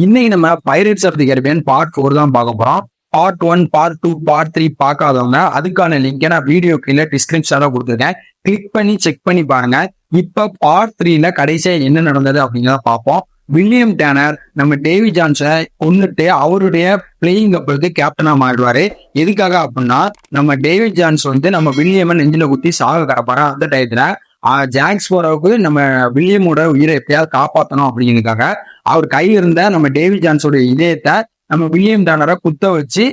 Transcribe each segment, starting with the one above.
இன்னைக்கு நம்ம pirates of the Caribbean part four தான் பார்க்க போறோம். Part one part two part three பார்க்காதவங்க அதுக்கான லிங்கை நான் வீடியோ கீழே டிஸ்கிரிப்ஷன்ல கொடுத்துருக்கேன். கிளிக் பண்ணி செக் பண்ணி பாருங்க. இப்போ பார்ட் த்ரீல கடைசியா என்ன நடந்தது அப்படிங்கிறத பார்ப்போம். வில்லியம் டேனர் நம்ம டேவி ஜான்சனை கொண்டுட்டு அவருடைய பிளேயிங் கப்பலுக்கு கேப்டனா மாறிடுவாரு. எதுக்காக அப்படின்னா நம்ம டேவிட் ஜான்ஸ் வந்து நம்ம வில்லியமன் நெஞ்சில குத்தி சாக கிடப்பாரு அந்த டயத்துல ஜாக்ஸ் போறவுக்கு நம்ம வில்லியமோட உயிரை எப்படியாவது காப்பாற்றணும் அப்படிங்கிறதுக்காக அவர் கையில் இருந்த நம்ம டேவிட் ஜான்ஸோட இதயத்தை நம்ம வில்லியம் டேனரை குத்த வச்சு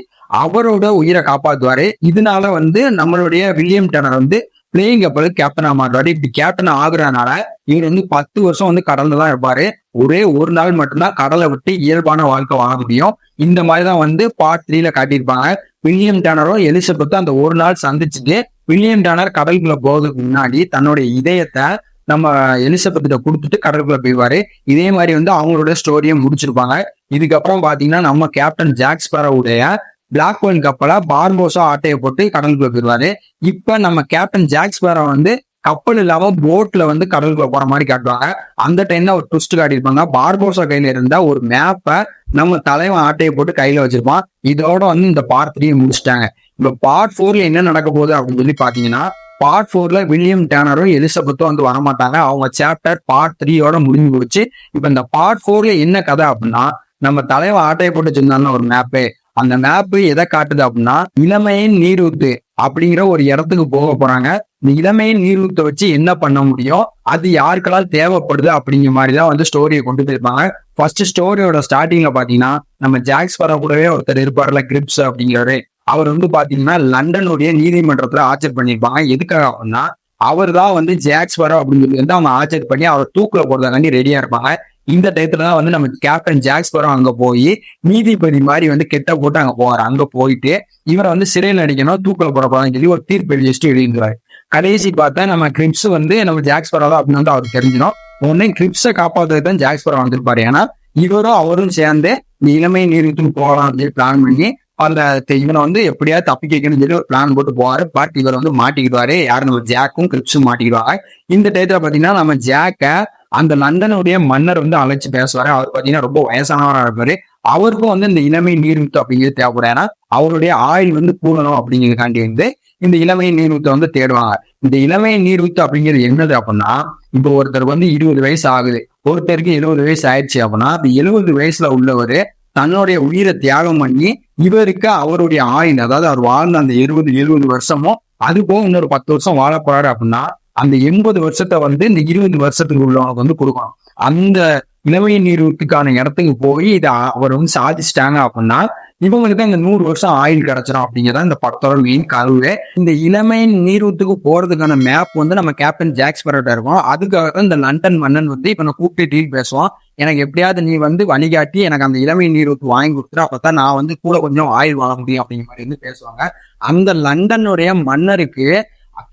அவரோட உயிரை காப்பாத்துவாரு. இதனால வந்து நம்மளுடைய வில்லியம் டேனர் வந்து பிளேயிங் கப்பலுக்கு கேப்டனா மாறுவாரு. இப்படி கேப்டன் ஆகுறதுனால இவர் வந்து பத்து வருஷம் வந்து கடல்ல தான் இருப்பாரு. ஒரே ஒரு நாள் மட்டும்தான் கடலை விட்டு இயல்பான வாழ்க்கை வாழ முடியும். இந்த மாதிரி தான் வந்து பார்ட் த்ரீல காட்டியிருப்பாங்க. வில்லியம் டேனரும் எலிசபெத்தும் அந்த ஒரு நாள் சந்திச்சுட்டு வில்லியம் டேனர் கடலுக்குள்ள போகிறதுக்கு முன்னாடி தன்னுடைய இதயத்தை நம்ம எலிசபெத்திட்ட கொடுத்துட்டு கடற்குள்ள போயிடுவாரு. இதே மாதிரி வந்து அவங்களோட ஸ்டோரியை முடிச்சிருப்பாங்க. இதுக்கப்புறம் பாத்தீங்கன்னா நம்ம கேப்டன் ஜாக்ஸ் உடைய பிளாக் கோயின் கப்பலை பார்போசா ஆட்டையை போட்டு கடலுக்குள்ள போயிடுவாரு. இப்ப நம்ம கேப்டன் ஜாக்ஸ் வந்து கப்பல் இல்லாம போட்ல வந்து கடலுக்குள்ள போற மாதிரி காட்டுவாங்க. அந்த டைம்ல ஒரு ட்விஸ்ட் காட்டியிருப்பாங்க. பார்போசா கையில இருந்தா ஒரு மேப்பை நம்ம தலைவன் ஆட்டையை போட்டு கையில வச்சிருப்பான். இதோட வந்து இந்த பார்ட் த்ரீ முடிச்சிட்டாங்க. இப்ப பார்ட் ஃபோர்ல என்ன நடக்க போகுது அப்படின்னு சொல்லி பாத்தீங்கன்னா பார்ட் ஃபோர்ல வில்லியம் டேனரும் எலிசபெத்தும் வந்து வரமாட்டாங்க. அவங்க சாப்டர் பார்ட் த்ரீயோட முடிஞ்சு போச்சு. இப்ப இந்த பார்ட் ஃபோர்ல என்ன கதை அப்படின்னா நம்ம தலைவர் ஆட்டையை போட்டு வச்சிருந்தாங்க ஒரு மேப்பு அந்த மேப்பு எதை காட்டுது அப்படின்னா இளமையின் நீரூத்து அப்படிங்கிற ஒரு இடத்துக்கு போக போறாங்க. இந்த இளமையின் நீரூத்தை வச்சு என்ன பண்ண முடியும்? அது யாருக்கெல்லாம் தேவைப்படுது அப்படிங்கிற மாதிரி தான் வந்து ஸ்டோரியை கொண்டு போயிருப்பாங்க. ஃபர்ஸ்ட் ஸ்டோரியோட ஸ்டார்டிங்ல பாத்தீங்கன்னா நம்ம ஜாக்ஸ் வர கூடவே ஒருத்தர் இருப்பார்ல கிரிப்ஸ் அப்படிங்கிறவரு. அவர் வந்து பாத்தீங்கன்னா லண்டனுடைய நீதிமன்றத்துல ஆச்சர் பண்ணியிருப்பாங்க எதுக்காகனா அவர் தான் வந்து ஜாக்ஸ் வர அப்படின்னு சொல்லி வந்து அவங்க ஆச்சர் பண்ணி அவர் தூக்குல போடுறதுக்காண்டி ரெடியா இருப்பாங்க. இந்த டயத்துல தான் வந்து நம்ம கேப்டன் ஜாக்ஸ் வர அங்க போய் நீதிபதி மாதிரி வந்து கெட்ட போட்டு அங்க போவார். அங்க போயிட்டு இவரை வந்து சிறையில் அடிக்கணும் தூக்கில் போட போறான்னு சொல்லி ஒரு தீர்ப்பு எழுதிட்டு எழுதிடுவாரு கடைசி பார்த்தா நம்ம கிரிப்ஸ் வந்து நம்ம ஜாக்ஸ் பரவா அப்படின்னு வந்து அவருக்கு தெரிஞ்சிடும். உடனே கிரிப்ஸை காப்பாற்றுறது தான் ஜாக்ஸ் பரவா வந்திருப்பாரு. ஏன்னா இவரும் அவரும் சேர்ந்து இளமை நீருக்கு போகலாம் அப்படின்னு பிளான் பண்ணி அந்த இவனை வந்து எப்படியாவது தப்பி கேட்கணும்னு சொல்லி ஒரு பிளான் போட்டு போவாரு. பட் இவர் வந்து மாட்டிக்கிடுவாரு. யாரு? நம்ம ஜாக்கும் கிரிப்ஸும் மாட்டிக்கிடுவாங்க. இந்த டயத்துல பாத்தீங்கன்னா நம்ம ஜாக்க அந்த லண்டனுடைய மன்னர் வந்து அழைச்சு பேசுவாரு. அவர் பாத்தீங்கன்னா ரொம்ப வயசானவராக இருப்பாரு. அவருக்கும் வந்து இந்த இளமை நீர்வித்து அப்படிங்கிறது தேவைப்படும். ஏன்னா அவருடைய ஆயுள் வந்து கூடணும் அப்படிங்கிறதுக்காண்டி வந்து இந்த இளமை நீர்வித்தை வந்து தேடுவாங்க. இந்த இளமை நீர்வித்து அப்படிங்கிறது என்னது அப்படின்னா இப்போ ஒருத்தர் வந்து இருபது வயசு ஆகுது. ஒருத்தருக்கு எழுபது வயசு ஆயிடுச்சு அப்படின்னா இப்போ எழுபது வயசுல உள்ளவர் தன்னுடைய உயிரை தியாகம் பண்ணி இவருக்கு அவருடைய ஆயுள் அதாவது அவர் வாழ்ந்த அந்த இருபது எழுபது வருஷமும் அது போக இன்னொரு பத்து வருஷம் வாழ போறாரு அப்படின்னா அந்த எண்பது வருஷத்தை வந்து இந்த இருபது வருஷத்துக்கு உள்ளவனுக்கு வந்து கொடுக்கணும். அந்த இளமை நீருக்கான இடத்துக்கு போய் இதை அவர் வந்து சாதிச்சிட்டாங்க அப்படின்னா இவங்களுக்கு தான் இந்த நூறு வருஷம் ஆயில் கிடைச்சிடும் அப்படிங்கிறத இந்த படத்தோட மெயின் கருவே இந்த இளமை நீரூத்துக்கு போறதுக்கான மேப் வந்து நம்ம கேப்டன் ஜாக்ஸ் பரோட்டா இருக்கும். அதுக்காக தான் இந்த லண்டன் மன்னன் வந்து இப்ப நான் கூப்பிட்டு டீல் பேசுவான். எனக்கு எப்படியாவது நீ வந்து வழிகாட்டி எனக்கு அந்த இளமை நீரூத்து வாங்கி கொடுத்துரு. அப்பதான் நான் வந்து கூட கொஞ்சம் ஆயில் வாங்க முடியும் அப்படிங்கிற மாதிரி வந்து பேசுவாங்க. அந்த லண்டனுடைய மன்னருக்கு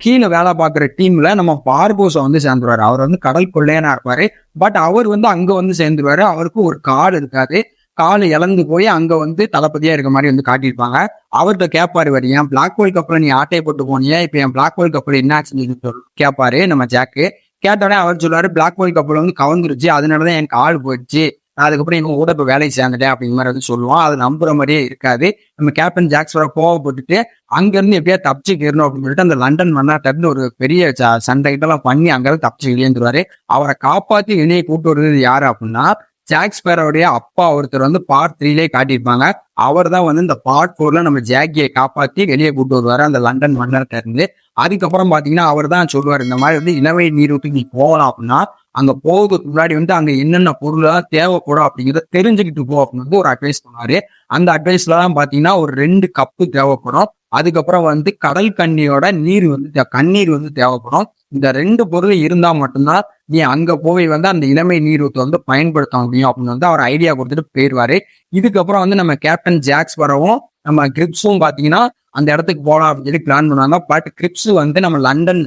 கீழே வேலை பார்க்குற டீம்ல நம்ம பார்போஸை வந்து சேர்ந்துருவாரு. அவர் வந்து கடல் கொள்ளையனா இருப்பாரு. பட் அவர் வந்து அங்க வந்து சேர்ந்துருவாரு. அவருக்கு ஒரு கார்டு இருக்காது. கால் இழந்து போய் அங்க வந்து தளபதியா இருக்க மாதிரி வந்து காட்டியிருப்பாங்க. அவர்கிட்ட கேட்பாரு வரி ஏன் பிளாக் ஹோல் கப்பல நீ ஆட்டையை போட்டு போனியா? இப்ப என் பிளாக் ஹோல் கப்பல் என்ன ஆச்சுன்னு சொல்லி கேட்பாரு நம்ம ஜாக்கு கேட்டோடனே அவர் சொல்லுவாரு பிளாக் ஹோல் கப்பல் வந்து கவர்ந்துருச்சு அதனாலதான் எனக்கு கால் போயிடுச்சு. அதுக்கப்புறம் எங்க கூட இப்போ வேலைக்கு சேர்ந்துட்டேன். அப்படிங்கிற மாதிரி வந்து சொல்லுவோம் அது நம்புற மாதிரியே இருக்காது. நம்ம கேப்டன் ஜாக்ஸ் வர கோவப்பட்டுட்டு அங்கேருந்து எப்படியா எப்படியா தப்பிச்சுக்கணும் அப்படின்னு சொல்லிட்டு அந்த லண்டன் மன்னாட்ட இருந்து ஒரு பெரிய சண்டை கிட்டலாம் பண்ணி அங்கேருந்து தப்பிச்சு வெளியேந்துருவாரு அவரை காப்பாத்தி இணையை கூட்டு வருது யாரு அப்படின்னா ஜாக்ஸ் பேரோடைய அப்பா ஒருத்தர் வந்து பார்ட் த்ரீலே காட்டியிருப்பாங்க. அவர் தான் வந்து இந்த பார்ட் ஃபோர்ல நம்ம ஜாக்கியை காப்பாத்தி வெளியே கூட்டு வருவாரு அந்த லண்டன் மன்னர்கிட்ட இருந்து. அதுக்கப்புறம் பாத்தீங்கன்னா அவர் தான் சொல்லுவார் இந்த மாதிரி வந்து இளவை ஊற்றி நீ போகலாம் அப்படின்னா அங்க போகிறதுக்கு முன்னாடி வந்து அங்க என்னென்ன பொருள்லாம் தேவைப்படும் அப்படிங்கிறத தெரிஞ்சுக்கிட்டு போ அப்படின்னு வந்து ஒரு அட்வைஸ் பண்ணாரு அந்த அட்வைஸ்ல தான் பாத்தீங்கன்னா ஒரு ரெண்டு கப்பு தேவைப்படும். அதுக்கப்புறம் வந்து கடல் கண்ணியோட நீர் வந்து கண்ணீர் வந்து தேவைப்படும். இந்த ரெண்டு பொருள் இருந்தா மட்டும்தான் நீ அங்க போய் வந்து அந்த இளமை நீரூத்தை வந்து பயன்படுத்த முடியும் அப்படின்னு வந்து அவர் ஐடியா கொடுத்துட்டு போயிடுவாரு இதுக்கப்புறம் வந்து நம்ம கேப்டன் ஜாக்ஸ் வரவும் நம்ம கிரிப்ஸும் பாத்தீங்கன்னா அந்த இடத்துக்கு போகலாம் அப்படின்னு சொல்லி பிளான் பண்ணுவாங்க. பட் கிரிப்ஸ் வந்து நம்ம லண்டன்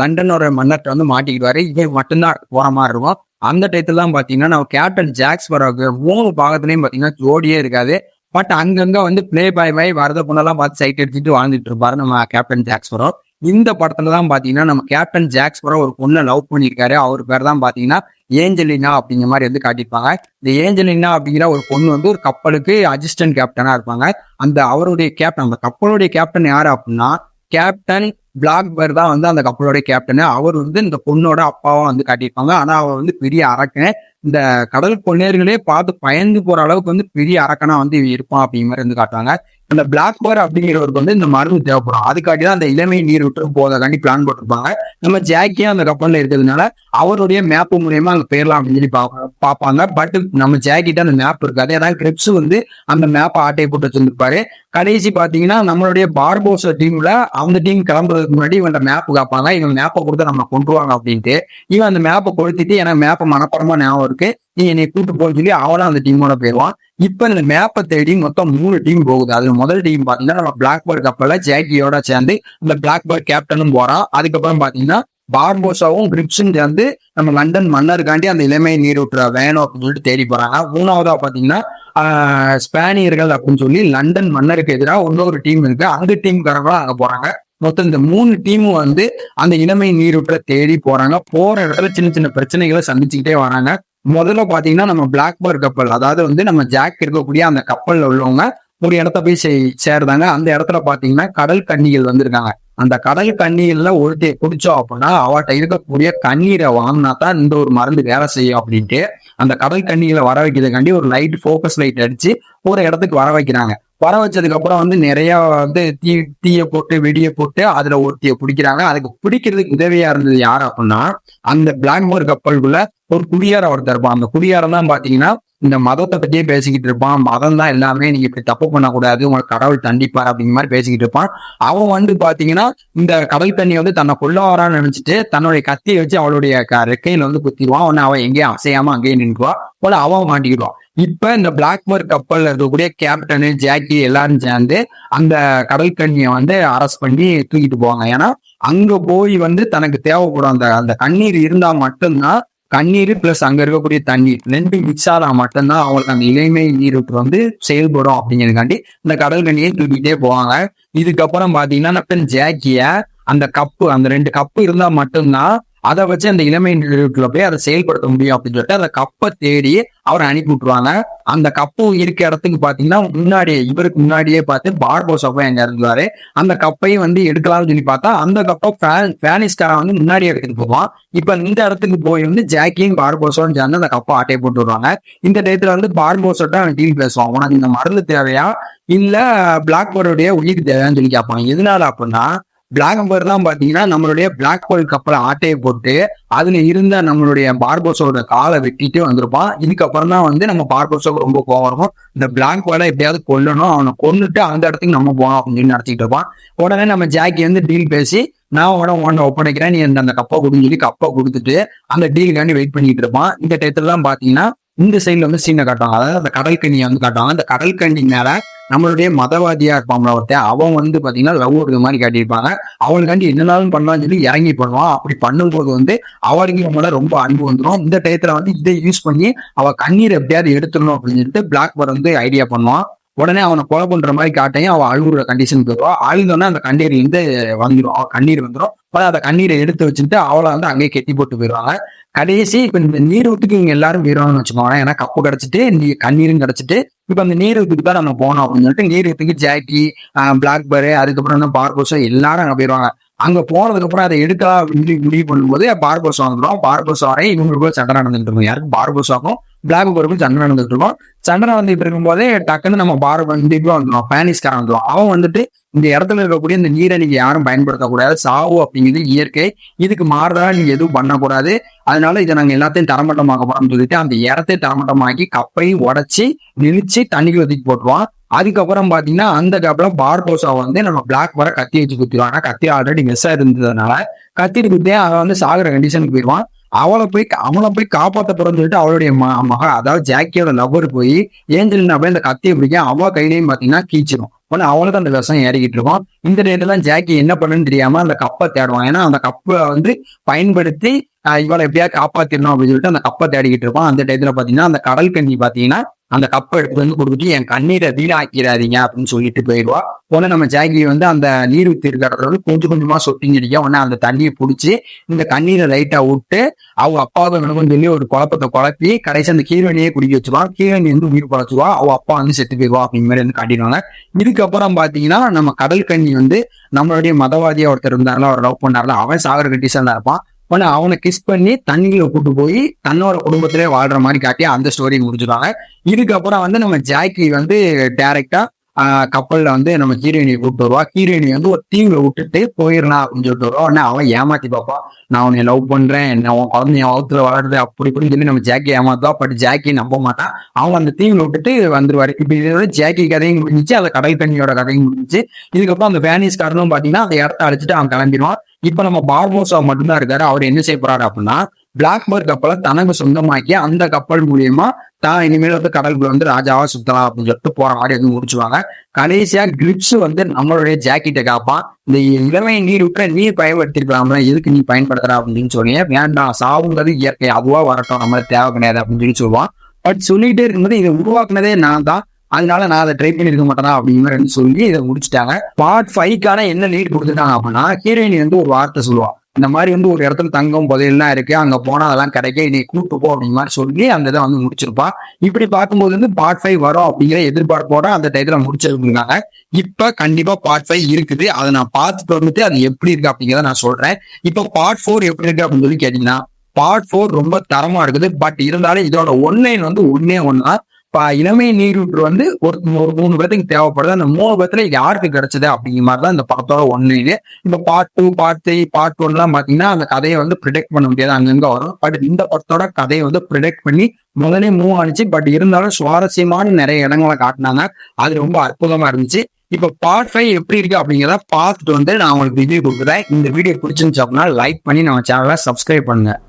லண்டனோட மன்னர்கிட்ட வந்து மாட்டிக்கிடுவாரு. இவன் மட்டும்தான் போற மாதிரி இருக்கும். அந்த டயத்துல தான் பாத்தீங்கன்னா நம்ம கேப்டன் ஜாக்ஸ் வர மூணு பாகத்துலயும் பாத்தீங்கன்னா ஜோடியே இருக்காது. பட் அங்கங்க வந்து பிளே பாய் பாய் வரத பொண்ணெல்லாம் பார்த்து சைட் எடுத்துட்டு வாழ்ந்துட்டு இருப்பாரு நம்ம கேப்டன் ஜாக்ஸ் வரும். இந்த படத்துல தான் பாத்தீங்கன்னா நம்ம கேப்டன் ஜாக்ஸ் ஒரு பொண்ணை லவ் பண்ணியிருக்காரு. அவர் பேர் தான் பாத்தீங்கன்னா ஏஞ்சலினா அப்படிங்கிற மாதிரி வந்து காட்டியிருப்பாங்க. இந்த ஏஞ்சலினா அப்படிங்கிற ஒரு பொண்ணு வந்து ஒரு கப்பலுக்கு அசிஸ்டன்ட் கேப்டனா இருப்பாங்க. அந்த அவருடைய கேப்டன் அந்த கப்பலுடைய கேப்டன் யாரு அப்படின்னா கேப்டன் பிளாக்பர் தான் வந்து அந்த கப்பலோட கேப்டனு அவர் வந்து இந்த பொண்ணோட அப்பாவா வந்து காட்டியிருப்பாங்க. ஆனா அவர் வந்து பெரிய அரக்கன். இந்த கடல் கொள்ளையர்களே பார்த்து பயந்து போற அளவுக்கு வந்து பெரிய அரக்கனா வந்து இருப்பான் அப்படிங்கிற மாதிரி வந்து காட்டுவாங்க. அந்த பிளாக் பர் அப்படிங்கிறவருக்கு வந்து இந்த மருந்து தேவைப்படும். அதுக்காட்டி தான் அந்த இளமை நீர் விட்டு போதக்காண்டி பிளான் போட்டிருப்பாங்க. நம்ம ஜாக்கியும் அந்த கப்பலில் இருக்கிறதுனால அவருடைய மேப் மூலியமா அங்க போயிடலாம் அப்படின்னு சொல்லி பார்ப்பாங்க. பட் நம்ம ஜாக்கிட்ட அந்த மேப் இருக்காது ஏதாவது கிரிப்ஸ் வந்து அந்த மேப்பை ஆட்டையை போட்டு வச்சிருந்துருப்பாரு. கடைசி பாத்தீங்கன்னா நம்மளுடைய பார்போச டீம்ல அந்த டீம் கிளம்புறதுக்கு முன்னாடி இவன் மேப் காப்பாங்க இவன் மேப்பை கொடுத்து நம்ம கொண்டுருவாங்க அப்படின்ட்டு. இவன் அந்த மேப்பை கொளுத்திட்டு எனக்கு மேப்பை மனப்படமா ஞாபகம் இருக்கு. நீ என்னை கூட்டு போன்னு சொல்லி அவனும் அந்த டீமோட போயிடுவான் இப்ப இந்த மேப்பை தேடி மொத்தம் மூணு டீம் போகுது. அது முதல் டீம் பாத்தீங்கன்னா நம்ம பிளாக் பேர்ட் கப்பல ஜாக்கியோட சேர்ந்து இந்த பிளாக் பேர்ட் கேப்டனும் போறான் அதுக்கப்புறம் பாத்தீங்கன்னா பார்போசாவும் கிரிப்ஸும் சேர்ந்து நம்ம லண்டன் மன்னருக்காண்டி அந்த இளமையை நீர் விட்டுற வேணும் அப்படின்னு சொல்லிட்டு தேடி போறாங்க. மூணாவதா பாத்தீங்கன்னா ஸ்பானியர்கள் அப்படின்னு சொல்லி லண்டன் மன்னருக்கு எதிராக இன்னொரு டீம் இருக்கு. அந்த டீம்காரங்களும் அங்க போறாங்க. மொத்தம் இந்த மூணு டீமும் வந்து அந்த இளமை நீரூற்ற தேடி போறாங்க. போற இடத்துல சின்ன சின்ன பிரச்சனைகளை சந்திச்சுக்கிட்டே வராங்க. முதல்ல பாத்தீங்கன்னா நம்ம பிளாக் கப்பல் அதாவது வந்து நம்ம ஜாக் இருக்கக்கூடிய அந்த கப்பல்ல உள்ளவங்க ஒரு இடத்த போய் சே- சேர்ந்தாங்க அந்த இடத்துல பாத்தீங்கன்னா கடல் கண்ணிகள் வந்திருக்காங்க. அந்த கடல் கண்ணீர்ல ஒருத்தைய குடிச்சோம் அப்படின்னா அவட்ட இருக்கக்கூடிய கண்ணீரை வாங்கினா தான் இந்த ஒரு மருந்து வேலை செய்யும் அப்படின்ட்டு அந்த கடல் கண்ணீரை வர வைக்கிறதுக்காண்டி ஒரு லைட் ஃபோக்கஸ் லைட் அடிச்சு ஒரு இடத்துக்கு வர வைக்கிறாங்க. வர வச்சதுக்கு அப்புறம் வந்து நிறைய வந்து தீ தீய போட்டு வெடிய போட்டு அதுல ஒருத்திய பிடிக்கிறாங்க. அதுக்கு பிடிக்கிறதுக்கு உதவியா இருந்தது யார் அப்படின்னா அந்த பிளாக்மோர் கப்பலுக்குள்ள ஒரு குடியார ஒருத்தர் இருப்பான். அந்த குடியாரம் தான் பாத்தீங்கன்னா இந்த மதத்தை பத்தியே பேசிக்கிட்டு இருப்பான். மதம் தான் எல்லாமே நீங்க இப்படி தப்பு பண்ணக்கூடாது உங்களுக்கு கடவுள் தண்டிப்பார் அப்படிங்கிற மாதிரி பேசிக்கிட்டு இருப்பான். அவன் வந்து பாத்தீங்கன்னா இந்த கடல் தண்ணி வந்து தன்னை கொள்ள வரான்னு நினைச்சிட்டு தன்னுடைய கத்தியை வச்சு அவளுடைய க- ரெக்கையில வந்து குத்திடுவான். உடனே அவன் எங்கேயும் அசையாம அங்கேயே நின்றுவா போல அவன் மாட்டிக்கிடுவான். இப்ப இந்த பிளாக்மர் கப்பல்ல இருக்கக்கூடிய கேப்டனு ஜாக்கி எல்லாரும் சேர்ந்து அந்த கடல் தண்ணியை வந்து அரெஸ்ட் பண்ணி தூக்கிட்டு போவாங்க. ஏன்னா அங்க போய் வந்து தனக்கு தேவைப்படும் அந்த அந்த கண்ணீர் இருந்தா மட்டும்தான் கண்ணீர் பிளஸ் அங்க இருக்கக்கூடிய தண்ணீர் ரெண்டு மிக்ஸ் ஆனா மட்டும்தான் அவங்களுக்கு அந்த இளைமை நீருக்கு வந்து செயல்படும் அப்படிங்கிறதுக்காண்டி இந்த கடல் கண்ணியை தூக்கிட்டே போவாங்க. இதுக்கப்புறம் பாத்தீங்கன்னா நம்ம ஜாக்கிய அந்த கப்பு அந்த ரெண்டு கப்பு இருந்தா மட்டும்தான் அதை வச்சு அந்த இளமை போய் அதை செயல்படுத்த முடியும் அப்படின்னு சொல்லிட்டு அந்த கப்பை தேடி அவரை அனுப்பி விட்டுருவாங்க. அந்த கப்பு இருக்க இடத்துக்கு பாத்தீங்கன்னா முன்னாடியே இவருக்கு முன்னாடியே பார்த்து பார்போசா போய் அங்க இருந்தாரு அந்த கப்பையும் வந்து எடுக்கலாம்னு சொல்லி பார்த்தா அந்த கப்பை பேனிஸ்டார வந்து முன்னாடியே எடுத்துட்டு போவான். இப்ப இந்த இடத்துக்கு போய் வந்து ஜாக்கியும் பார்போசோன்னு சேர்ந்து அந்த கப்பை ஆட்டையை போட்டு விடுவாங்க. இந்த டயத்துல வந்து பார்போசோட்ட அவன் டிவி பேசுவான். உனக்கு இந்த மருந்து தேவையா? இல்ல பிளாக் போர்டுடைய உயிர் தேவையான்னு சொல்லி கேட்பான் எதனால அப்படின்னா பிளாக் அம்பர் தான் பாத்தீங்கன்னா நம்மளுடைய பிளாக் ஹோல் கப்பலை ஆட்டையை போட்டு அதுல இருந்த நம்மளுடைய பார்போஸோட காலை வெட்டிட்டு வந்திருப்பான். இதுக்கப்புறம் தான் வந்து நம்ம பார்போஸோக்கு ரொம்ப கோவம் இருக்கும் இந்த பிளாக் போல எப்படியாவது கொல்லணும். அவனை கொண்டுட்டு அந்த இடத்துக்கு நம்ம போகணும் அப்படின்னு நடத்திட்டு இருப்பான். உடனே நம்ம ஜாக்கி வந்து டீல் பேசி நான் உடனே உன்னை ஒப்படைக்கிறேன். நீ அந்த அந்த கப்பை கொடுன்னு சொல்லி கப்பை கொடுத்துட்டு அந்த டீலுக்காண்டி வெயிட் பண்ணிட்டு இருப்பான். இந்த டயத்துல தான் பாத்தீங்கன்னா இந்த சைடுல வந்து சீனை காட்டுவாங்க. அதாவது அந்த கடல் கண்ணியை வந்து காட்டுவாங்க. அந்த கடல் கண்ணி மேல நம்மளுடைய மதவாதியா இருப்பான் ஒருத்தன் அவன் வந்து பாத்தீங்கன்னா லவ் ஒரு மாதிரி காட்டியிருப்பாங்க. அவளுக்காண்டி என்னனாலும் பண்ணலாம்னு சொல்லி இறங்கி பண்ணுவான் அப்படி பண்ணும்போது வந்து அவளுக்கு நம்மள ரொம்ப அன்பு வந்துடும் இந்த டயத்துல வந்து இதை யூஸ் பண்ணி அவ கண்ணீர் எப்படியாவது எடுத்துடணும் அப்படின்னு சொல்லிட்டு பிளாக் பர் வந்து ஐடியா பண்ணுவான். உடனே அவனை கொலை பண்ற மாதிரி காட்டையும் அவன் அழுகுற கண்டிஷன் போயிடுவா அழுதோன்னா அந்த கண்ணீர் வந்து வந்துடும் அவன் கண்ணீர் வந்துடும் அப்புறம் அந்த கண்ணீரை எடுத்து வச்சுட்டு அவளை வந்து அங்கேயே கெட்டி போட்டு போயிடுவாங்க. கடைசி இப்ப இந்த நீரூத்துக்கு இங்க எல்லாரும் போயிடுவாங்கன்னு வச்சுக்கோங்களேன். ஏன்னா கப்பு கிடைச்சிட்டு நீ கண்ணீரும் கிடைச்சிட்டு இப்ப அந்த நீரூத்துக்கு தான் நம்ம போனோம் அப்படின்னு சொல்லிட்டு நீரூத்துக்கு ஜாக்கி பிளாக் பரு அதுக்கப்புறம் என்ன பார்பர்ஸோ எல்லாரும் அங்க போயிடுவாங்க அங்க போனதுக்கு அப்புறம் அதை எடுக்கலாம் அப்படின்னு முடிவு பண்ணும்போது பார்போசோ வந்துடும் பார்பர்ஸ் வரை இவங்களுக்கும் சண்டை நடந்துட்டு இருக்கும் யாருக்கும் பார்போசாக்கும் பிளாக் போருக்கும் சண்டை நடந்துட்டு இருக்கும். சண்டை நடந்துட்டு இருக்கும்போதே டக்குன்னு நம்ம பார் வந்து வந்துடும் பேனிஸ்காரன் வந்துடும் அவன் வந்துட்டு இந்த இடத்துல இருக்கக்கூடிய இந்த நீரை நீங்க யாரும் பயன்படுத்தக்கூடாது. சாவு அப்படிங்கிறது இயற்கை. இதுக்கு மாறுதா நீங்க எதுவும் பண்ணக்கூடாது. அதனால இதை நாங்க எல்லாத்தையும் தரமட்டமாக்க போறோம்னு சொல்லிட்டு அந்த இடத்தை தரமட்டமாக்கி கப்பையும் உடச்சி நிலிச்சு தண்ணிக்குள்ள தூக்கி போட்டுருவான். அதுக்கப்புறம் பாத்தீங்கன்னா அந்த கேப்ல பார்போசா வந்து நம்ம பிளாக் வர கத்தி வச்சு குத்திடுவாங்க கத்தி ஆல்ரெடி மிஸ் இருந்ததுனால கத்திட்டு குத்தே அவன் வந்து சாகுற கண்டிஷனுக்கு போயிடுவான். அவளை போய் அவளை போய் காப்பாத்த போறோம்னு சொல்லிட்டு அவளுடைய ம- மக அதாவது ஜாக்கியோட லவ்வர் போய் ஏஞ்சலினா போய் அந்த கத்தியை பிடிக்க அவ கையிலையும் பாத்தீங்கன்னா கீச்சிடும் உடனே அவளுக்கு அந்த விஷம் ஏறிக்கிட்டு இருக்கும். இந்த நேரத்துல தான் ஜாக்கி என்ன பண்ணுன்னு தெரியாம அந்த கப்பை தேடுவான். ஏன்னா அந்த கப்பை வந்து பயன்படுத்தி இவளை எப்படியா காப்பாத்திடணும் அப்படின்னு சொல்லிட்டு அந்த கப்பை தேடிக்கிட்டு இருப்பான். அந்த டயத்துல பாத்தீங்கன்னா அந்த கடல் கண்ணி பாத்தீங்கன்னா அந்த கப்பை எடுத்து வந்து கொடுத்துட்டு என் கண்ணீரை வீணாக்கிறாதீங்க அப்படின்னு சொல்லிட்டு போயிடுவா. உடனே நம்ம ஜாகி வந்து அந்த நீர் ஊத்தி இருக்கிறத வந்து கொஞ்சம் கொஞ்சமா சொட்டிங்க உடனே அந்த தண்ணியை பிடிச்சி இந்த கண்ணீரை லைட்டா விட்டு அவங்க அப்பாவை வேணும்னு சொல்லி ஒரு குழப்பத்தை குழப்பி கடைசி அந்த கீரணியே குடிக்க வச்சுவான் கீரணி வந்து உயிர் குழச்சுவா அவ அப்பா வந்து செத்து போயிடுவா அப்படிங்கிற மாதிரி வந்து காட்டிடுவாங்க. இதுக்கப்புறம் பாத்தீங்கன்னா நம்ம கடல் கண்ணி வந்து நம்மளுடைய மதவாதியா ஒருத்தர் இருந்தாருல அவர் லவ் பண்ணார்ல அவன் சாகர கட்டிஸா இருப்பான். உடனே அவனை கிஸ் பண்ணி தண்ணியில கூட்டு போய் தன்னோட குடும்பத்திலே வாழ்ற மாதிரி காட்டி அந்த ஸ்டோரி முடிச்சிருவாங்க இதுக்கப்புறம் வந்து நம்ம ஜாக்கி வந்து டேரக்டா கப்பல்ல வந்து நம்ம ஹீரோயினியை கூப்பிட்டு வருவா. ஹீரோயினி வந்து ஒரு தீவுல விட்டுட்டு போயிடலாம் அப்படின்னு சொல்லிட்டு வருவா. உடனே அவன் ஏமாத்தி பார்ப்பா நான் உன்னை லவ் பண்றேன். என்ன உன் குழந்தைய என் வளருது அப்படி இப்படின்னு சொல்லி நம்ம ஜாக்கி ஏமாத்துவா. பட் ஜாக்கி நம்ப மாட்டான் அவன் அந்த தீவுல விட்டுட்டு வந்துருவாரு. இப்ப இதோட ஜாக்கி கதையும் முடிஞ்சிச்சு. அந்த கடல் தண்ணியோட கதையும் முடிஞ்சிச்சு. இதுக்கப்புறம் அந்த வேனிஸ்காரனும் பாத்தீங்கன்னா அந்த இடத்த அழைச்சிட்டு அவன் கிளம்பிடுவான். இப்ப நம்ம பார்போசா மட்டும்தான் இருக்காரு. அவர் என்ன செய்ய போறாரு அப்படின்னா பிளாக்பர்ட் கப்பலை தனக்கு சொந்தமாக்கி அந்த கப்பல் மூலியமா தான் இனிமேல் வந்து கடலுக்குள்ள வந்து ராஜாவா சுத்தலாம் அப்படின்னு சொல்லிட்டு போற மாதிரி வந்து முடிச்சுவாங்க. கடைசியா கிரிப்ஸ் வந்து நம்மளுடைய ஜாக்கெட்டை காப்பான். இந்த இளமை நீர் விட்டு நீர் பயன்படுத்திருக்கலாம்ல எதுக்கு நீ பயன்படுத்துற அப்படின்னு சொல்லி வேண்டாம். சாவுங்கிறது இயற்கை. அதுவா வரட்டும். நம்மளுக்கு தேவை கிடையாது அப்படின்னு சொல்லி சொல்லுவான். பட் சொல்லிட்டே இருக்கும்போது இதை உருவாக்குனதே நான் தான். அதனால நான் அதை ட்ரை பண்ணிருக்க மாட்டேனா அப்படிங்கிற சொல்லி இதை முடிச்சிட்டாங்க. பார்ட் ஃபைவ்க்கான என்ன லீட் கொடுத்துட்டாங்க அப்படின்னா ஹீரோயின் வந்து ஒரு வார்த்தை சொல்லுவான் இந்த மாதிரி வந்து ஒரு இடத்துல தங்கம் புதையெல்லாம் இருக்கு. அங்க போனா அதெல்லாம் கிடைக்க. நீ கூட்டு போ அப்படிங்கிற மாதிரி சொல்லி அந்த இதை வந்து முடிச்சிருப்பா. இப்படி பார்க்கும்போது வந்து பார்ட் ஃபைவ் வரும் அப்படிங்கிற எதிர்பார்ப்போட அந்த டயத்துல முடிச்சிருக்காங்க இப்ப கண்டிப்பா பார்ட் ஃபைவ் இருக்குது. அதை நான் பார்த்துட்டு வந்துட்டு அது எப்படி இருக்கு அப்படிங்கிறத நான் சொல்றேன். இப்ப பார்ட் ஃபோர் எப்படி இருக்கு அப்படின்னு சொல்லி கேட்டீங்கன்னா பார்ட் ஃபோர் ரொம்ப தரமா இருக்குது. பட் இருந்தாலும் இதோட ஒன்லைன் வந்து ஒன்னே ஒன்னா இளமை நீரூற்று வந்து ஒரு ஒரு மூணு பேர்த்துக்கு தேவைப்படுது. அந்த மூணு பேர்த்துல யாருக்கு கிடைச்சது அப்படிங்கிற மாதிரி தான் இந்த படத்தோட ஒன்னு இது இப்ப part two part three part ஒன்லாம் எல்லாம் பாத்தீங்கன்னா அந்த கதையை வந்து ப்ரிடெக்ட் பண்ண முடியாது. அங்கங்க வரும். பட் இந்த படத்தோட கதையை வந்து ப்ரிடெக்ட் பண்ணி முதலே மூவ் ஆனிச்சு பட் இருந்தாலும் சுவாரஸ்யமான நிறைய இடங்களை காட்டினாங்க. அது ரொம்ப அற்புதமா இருந்துச்சு. இப்போ பார்ட் ஃபைவ் எப்படி இருக்கு அப்படிங்கிறத பார்த்துட்டு வந்து நான் உங்களுக்கு ரிவ்யூ கொடுக்குறேன். இந்த வீடியோ பிடிச்சிருந்துச்சு அப்படின்னா லைக் பண்ணி நம்ம சேனலை சப்ஸ்கிரைப் பண்ணுங்க.